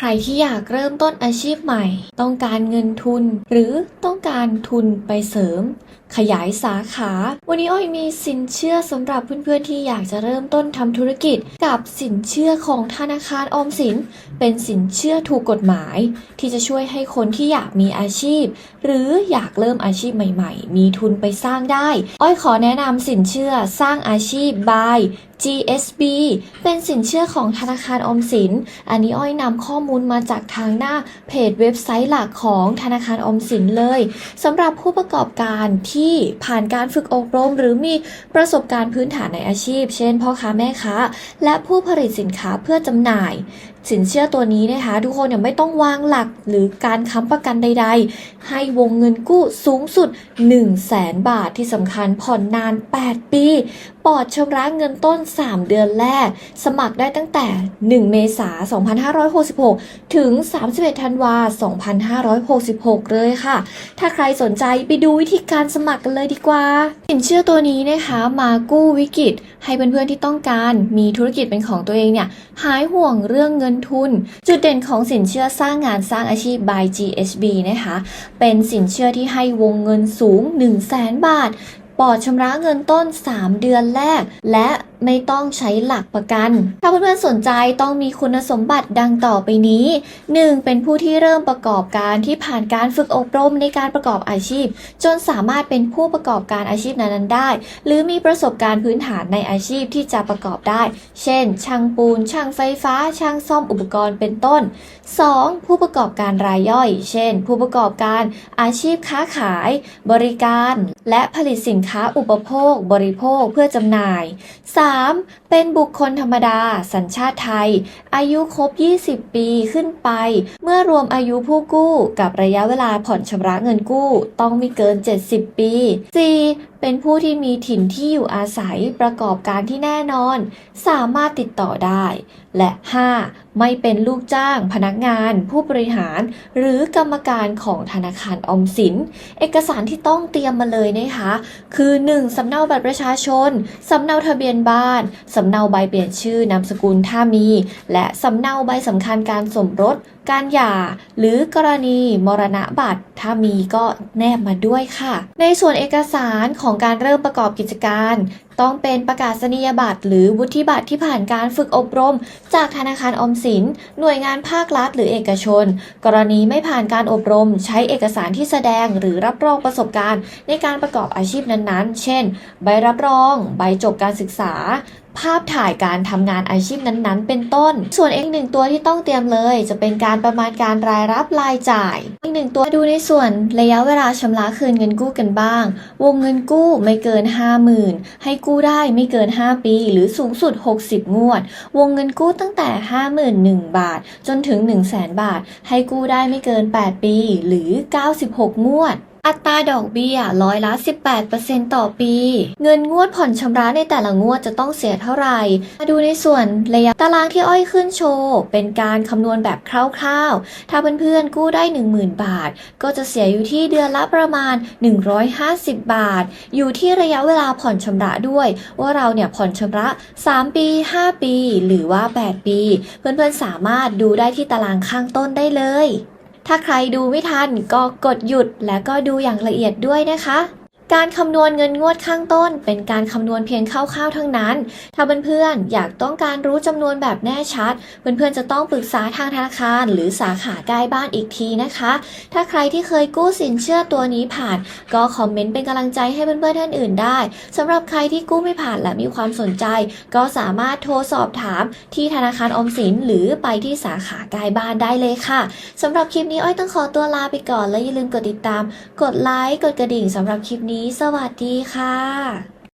ใครที่อยากเริ่มต้นอาชีพใหม่ ต้องการเงินทุน หรือต้องการทุนไปเสริม ขยายสาขา วันนี้อ้อยมีสินเชื่อสำหรับเพื่อนๆที่อยากจะเริ่มต้นทำธุรกิจ กับสินเชื่อของธนาคารออมสิน เป็นสินเชื่อถูกกฎหมาย ที่จะช่วยให้คนที่อยากมีอาชีพ หรืออยากเริ่มอาชีพใหม่ๆ มีทุนไปสร้างได้ อ้อยขอแนะนำสินเชื่อสร้างอาชีพ by GSB เป็นสินเชื่อของธนาคารออมสิน อันนี้อ้อยนำข้อมูลมาจากทางหน้าเพจเว็บไซต์หลักของธนาคารอมสินเลยสำหรับผู้ประกอบการที่ผ่านการฝึกอบรม หรือมีประสบการณ์พื้นฐานในอาชีพ เช่น พ่อค้าแม่ค้า และผู้ผลิตสินค้าเพื่อจำหน่ายสินเชื่อตัวนี้นะคะ ทุกคนเนี่ยไม่ต้องวางหลักหรือการค้ำประกันใด ๆ ให้วงเงินกู้สูงสุด 1 0 0 0 0แสนบาทที่สำคัญผ่อนนาน 8 ปี ปลอดชำระเงินต้น 3 เดือนแรก สมัครได้ตั้งแต่ 1 เมษายน9 ถึง 31 ธันวาคม2566 เลยค่ะ ถ้าใครสนใจไปดูวิธีการสมัครกันเลยดีกว่า สินเชื่อตัวนี้นะคะมากู้วิกฤต ให้เพื่อนๆที่ต้องการมีธุรกิจเป็นของตัวเองเนี่ยหายห่วงเรื่องเงินทุน จุดเด่นของสินเชื่อสร้างงานสร้างอาชีพ by GSB นะคะ เป็นสินเชื่อที่ให้วงเงินสูง 1 0 0 0 0แสนบาท ปลอดชำระเงินต้น 3 เดือนแรก และไม่ต้องใช้หลักประกัน ถ้าเพื่อนๆสนใจต้องมีคุณสมบัติดังต่อไปนี้ 1. เป็นผู้ที่เริ่มประกอบการที่ผ่านการฝึกอบรมในการประกอบอาชีพ จนสามารถเป็นผู้ประกอบการอาชีพนั้นๆได้ หรือมีประสบการณ์พื้นฐานในอาชีพที่จะประกอบได้ เช่น ช่างปูน ช่างไฟฟ้า ช่างซ่อมอุปกรณ์เป็นต้น 2. ผู้ประกอบการรายย่อย เช่น ผู้ประกอบการอาชีพค้าขาย บริการ และผลิตสินค้าอุปโภค บริโภคเพื่อจำหน่าย 3. เป็นบุคคลธรรมดา สัญชาติไทย อายุครบ 20 ปีขึ้นไป เมื่อรวมอายุผู้กู้กับระยะเวลาผ่อนชำระเงินกู้ ต้องไม่เกิน 70 ปี 4. เป็นผู้ที่มีถิ่นที่อยู่อาศัยประกอบการที่แน่นอน สามารถติดต่อได้ และ 5. ไม่เป็นลูกจ้างพนักงาน ผู้บริหาร หรือกรรมการของธนาคารออมสิน เอกสารที่ต้องเตรียมมาเลยนะคะ คือ 1. สำเนาบัตรประชาชน สำเนาทะเบียนบ้าน สำเนาใบเปลี่ยนชื่อนามสกุลถ้ามี และสำเนาใบสำคัญการสมรส การหย่า หรือกรณีมรณะบัตรถ้ามีก็แนบมาด้วยค่ะ ในส่วนเอกสารของการเริ่มประกอบกิจการ ต้องเป็นประกาศนียบัตรหรือวุฒิบัตรที่ผ่านการฝึกอบรม จากธนาคารอมสิน หน่วยงานภาครัฐหรือเอกชน กรณีไม่ผ่านการอบรม ใช้เอกสารที่แสดงหรือรับรองประสบการณ์ ในการประกอบอาชีพนั้นๆ เช่น ใบรับรอง ใบจบการศึกษา ภาพถ่ายการทำงานอาชีพนั้นๆ เป็นต้น ส่วนอีกหนึ่งตัวที่ต้องเตรียมเลย จะเป็นการประมาณการรายรับรายจ่าย อีกหนึ่งตัวดูในส่วนระยะเวลาชำระคืนเงินกู้กันบ้าง วงเงินกู้ไม่เกิน 50,000 ให้กู้ได้ไม่เกิน 5 ปี หรือสูงสุด 60 งวด วงเงินกู้ตั้งแต่ 51,000 บาท จนถึง 100,000 บาท ให้กู้ได้ไม่เกิน 8 ปี หรือ 96 งวด อัตราดอกเบี้ยร้อยละ 18%ต่อปี เงินงวดผ่อนชำระในแต่ละงวดจะต้องเสียเท่าไหร่ มาดูในส่วนระยะตารางที่อ้อยขึ้นโชว์เป็นการคำนวณแบบคร่าวๆ ถ้าเพื่อนๆกู้ได้ 10,000 บาท ก็จะเสียอยู่ที่เดือนละประมาณ 150 บาท อยู่ที่ระยะเวลาผ่อนชำระด้วย ว่าเราเนี่ยผ่อนชำระ 3 ปี 5 ปี หรือว่า 8 ปี เพื่อนๆสามารถดูได้ที่ตารางข้างต้นได้เลย ถ้าใครดูไม่ทันก็กดหยุดแล้วก็ดูอย่างละเอียดด้วยนะคะ การคำนวณเงินงวดข้างต้น เป็นการคำนวณเพียงคร่าวๆทั้งนั้น ถ้าเพื่อนๆอยากต้องการรู้จำนวนแบบแน่ชัด เพื่อนๆจะต้องปรึกษาทางธนาคาร หรือสาขาใกล้บ้านอีกทีนะคะ ถ้าใครที่เคยกู้สินเชื่อตัวนี้ผ่าน ก็คอมเมนต์เป็นกำลังใจให้เพื่อนๆท่านอื่นได้สำหรับใครที่กู้ไม่ผ่านและมีความสนใจ ก็สามารถโทรสอบถามที่ธนาคารอมสิน หรือไปที่สาขาใกล้บ้านได้เลยค่ะสำหรับคลิปนี้อ้อยต้องขอตัวลาไปก่อนและอย่าลืมกดติดตาม กดไลค์กดกระดิ่งสำหรับคลิปนี้นี้สวัสดีค่ะ